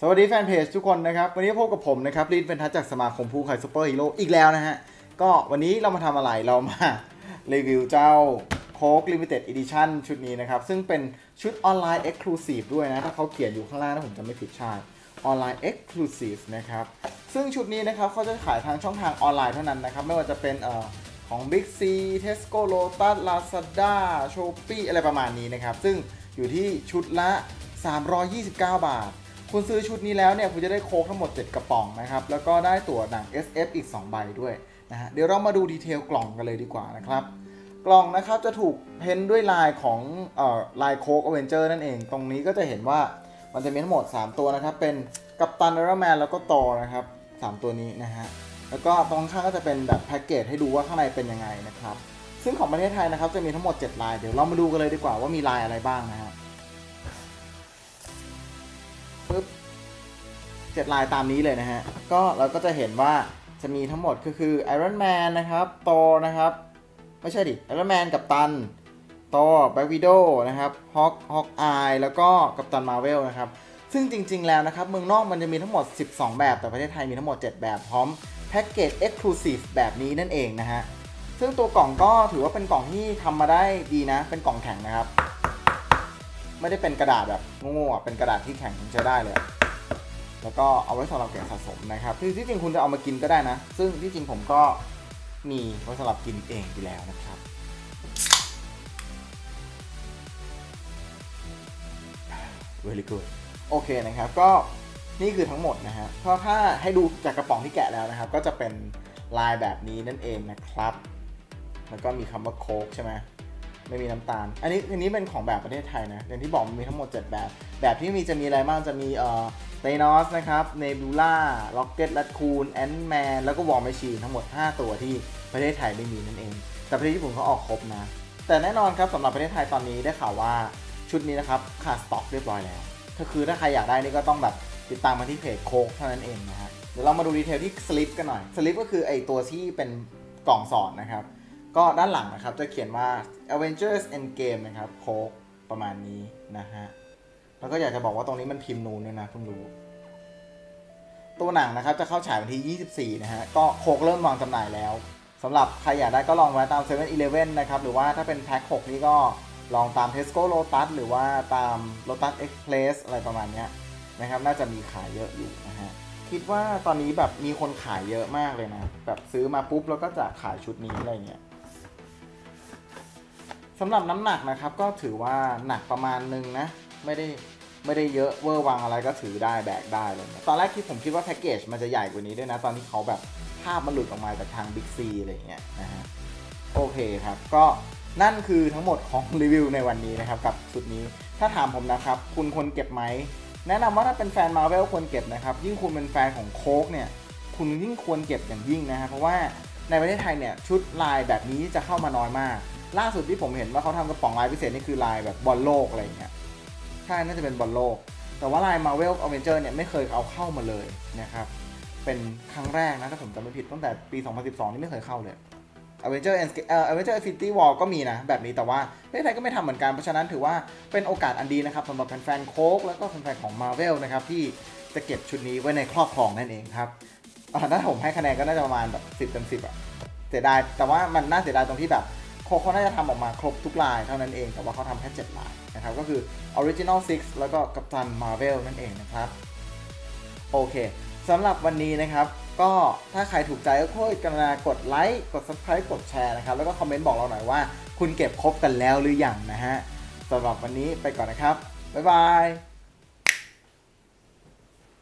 สวัสดีแฟนเพจทุกคนนะครับ วันนี้พบกับผมนะครับรีดเป็นทัศจากสมาคมผู้ขายซูเปอร์ฮีโร่อีกแล้วนะฮะ ก็วันนี้เรามาทำอะไรเรามารีวิวเจ้าโค้กลิมิเต็ดอีดิชั่นชุดนี้นะครับ ซึ่งเป็นชุดออนไลน์เอ็กซ์คลูซีฟด้วยนะ ถ้าเขาเขียนอยู่ข้างล่างถ้าผมจำไม่ผิดใช่ออนไลน์เอ็กซ์คลูซีฟนะครับ ซึ่งชุดนี้นะครับเขาจะขายทางช่องทางออนไลน์เท่านั้นนะครับ ไม่ว่าจะเป็นเอ่อของ Big C Tesco Lotus Lazada Shopee อะไรประมาณนี้นะครับ ซึ่งอยู่ที่ชุดละ 329 บาท คุณซื้อชุดนี้แล้วเนี่ยคุณจะได้โค้กทั้งหมด 7 กระป๋องนะครับ แล้วก็ได้ตั๋วหนัง SF อีก 2 ใบด้วยนะฮะเดี๋ยวเรามาดูดีเทลกล่องกันเลยดีกว่านะครับ กล่องนะครับจะถูกเพ้นด้วยลายของเอ่อลายโค้กอเวนเจอร์นั่นเอง ตรงนี้ก็จะเห็นว่ามันจะมีทั้งหมด 3 ตัวนะครับ เป็นกัปตันไอรอนแมนแล้วก็ตอนะครับ 3 ตัวนี้นะฮะแล้วก็ตรงข้างก็จะเป็นแบบแพ็กเกจให้ดูว่าข้างในเป็นยังไงนะครับซึ่งของประเทศไทยนะครับจะมีทั้งหมด 7 ลาย เดี๋ยวเรามาดูกันเลยดีกว่าว่ามีลายอะไรบ้างนะฮะ ปึ๊บเจ็ดลายตามนี้เลยนะฮะ ก็เราก็จะเห็นว่าจะมีทั้งหมดก็คือไอรอนแมนนะครับโตนะครับ ไม่ใช่ดิไอรอนแมนกับตันโตแบ็กวิดโอนะครับฮอกฮอกอายแล้วก็กัปตันมาเวลนะครับ ซึ่งจริง ๆ แล้วนะครับ เมืองนอกมันจะมีทั้งหมด 12 แบบ แต่ประเทศไทยมีทั้งหมด 7 แบบพร้อมแพ็กเกจ Exclusive แบบนี้นั่นเองนะฮะซึ่งตัวกล่องก็ถือว่าเป็นกล่องที่ทำมาได้ดีนะ เป็นกล่องแข็งนะครับ ไม่ได้เป็นกระดาษแบบโง่ๆอะเป็นกระดาษที่แข็งใช้ได้เลย แล้วก็เอาไว้สำหรับเก็บสะสมนะครับที่จริงคุณจะเอามากินก็ได้นะ ซึ่งที่จริงผมก็มีไว้สำหรับกินเองอยู่แล้วนะครับ very good โอเคนะครับก็นี่คือทั้งหมดนะฮะเพราะถ้าให้ดูจากกระป๋องที่แกะแล้วนะครับ ก็จะเป็นลายแบบนี้นั่นเองนะครับ แล้วก็มีคำว่าโค้กใช่ไหม ไม่มีน้ำตาล อันนี้อันนี้เป็นของแบบประเทศไทยนะอย่างที่บอกมันมีทั้งหมด 7 แบบ แบบที่มีจะมีอะไรบ้างจะมีเอ่อเตนอสนะครับเนบูล่าล็อกเก็ตแรดคูนแอนด์แมนแล้วก็วอร์มชีนทั้งหมด 5 ตัวที่ประเทศไทยไม่มีนั่นเอง แต่ประเทศญี่ปุ่นเขาออกครบนะ แต่แน่นอนครับสำหรับประเทศไทยตอนนี้ได้ข่าวว่าชุดนี้นะครับขาดสต็อกเรียบร้อยแล้วถ้าคือถ้าใครอยากได้นี่ก็ต้องแบบติดตามมาที่เพจโคกเท่านั้นเองนะฮะเดี๋ยวเรามาดูดีเทลที่สลิปกันหน่อยสลิปก็คือไอตัวที่เป็นกล่องสอดนะครับ ก็ด้านหลังนะครับจะเขียนว่า Avengers Endgame นะครับโคกประมาณนี้นะฮะ แล้วก็อยากจะบอกว่าตรงนี้มันพิมพ์นูนด้วยนะเพิ่งรู้ ตัวหนังนะครับจะเข้าฉายวันที่ 24 นะฮะ ก็โคกเริ่มวางจำหน่ายแล้วสำหรับใครอยากได้ก็ลองแวะตาม7 e เ e ่ e อนะครับ หรือว่าถ้าเป็นแพ็ค6นี่ก็ลองตาม Tesco Lotus หรือว่าตาม Lotus Express อะไรประมาณนี้นะครับ น่าจะมีขายเยอะอยู่นะฮะ คิดว่าตอนนี้แบบมีคนขายเยอะมากเลยนะ แบบซื้อมาปุ๊บแล้วก็จะขายชุดนี้อะไรเงี้ย สำหรับน้ำหนักนะครับก็ถือว่าหนักประมาณนึงนะ ไม่ได้ไม่ได้เยอะเวอร์วังอะไรก็ถือได้แบกได้เลยตอนแรกที่ผมคิดว่าแพ็กเกจมันจะใหญ่กว่านี้ด้วยนะ ตอนที่เขาแบบภาพมันหลุดออกมาจากทาง Big C อะไรเงี้ยนะฮะโอเคครับ ก็นั่นคือทั้งหมดของรีวิวในวันนี้นะครับ กับชุดนี้ถ้าถามผมนะครับ คุณควรเก็บไหม แนะนำว่าถ้าเป็นแฟนมาเวลควรเก็บนะครับ ยิ่งคุณเป็นแฟนของโค้กเนี่ย คุณยิ่งควรเก็บอย่างยิ่งนะฮะเพราะว่าในประเทศไทยเนี่ยชุดลายแบบนี้จะเข้ามาน้อยมาก ล่าสุดที่ผมเห็นว่าเขาทำกระป๋องลายพิเศษนี่คือลายแบบบอลโลกอะไรเงี้ยใช่น่าจะเป็นบอลโลก แต่ว่าลาย Marvel Avenger เนี่ยไม่เคยเอาเข้ามาเลยนะครับเป็นครั้งแรกนะถ้าผมจำไม่ผิดตั้งแต่ปี 2012 นี่ไม่เคยเข้าเลย Avenger and เอ่อ Avenger Infinity War ก็มีนะ แบบนี้แต่ว่าประเทศไทยก็ไม่ทำเหมือนกัน เพราะฉะนั้นถือว่าเป็นโอกาสอันดีนะครับสำหรับแฟนๆโค้กแล้วก็แฟนๆของ Marvel นะครับที่จะเก็บชุดนี้ไว้ในครอบครองนั่นเองครับถ้าผมให้คะแนนก็น่าจะประมาณแบบ 10เต็ม10อะเสียดายแต่ว่ามันน่าเสียดายตรงที่แบบ โค้กเขาน่าจะทำออกมาครบทุกลายเท่านั้นเอง แต่ว่าเขาทำแค่ 7 ลายนะครับ ก็คือ Original 6แล้วก็กัปตัน Marvel นั่นเองนะครับ โอเคสำหรับวันนี้นะครับ ก็ถ้าใครถูกใจก็ค่อยกรุณากดไลค์กด subscribe กดแชร์นะครับ แล้วก็คอมเมนต์บอกเราหน่อยว่า คุณเก็บครบกันแล้วหรือยังนะฮะสำหรับวันนี้ไปก่อนนะครับ บ๊ายบาย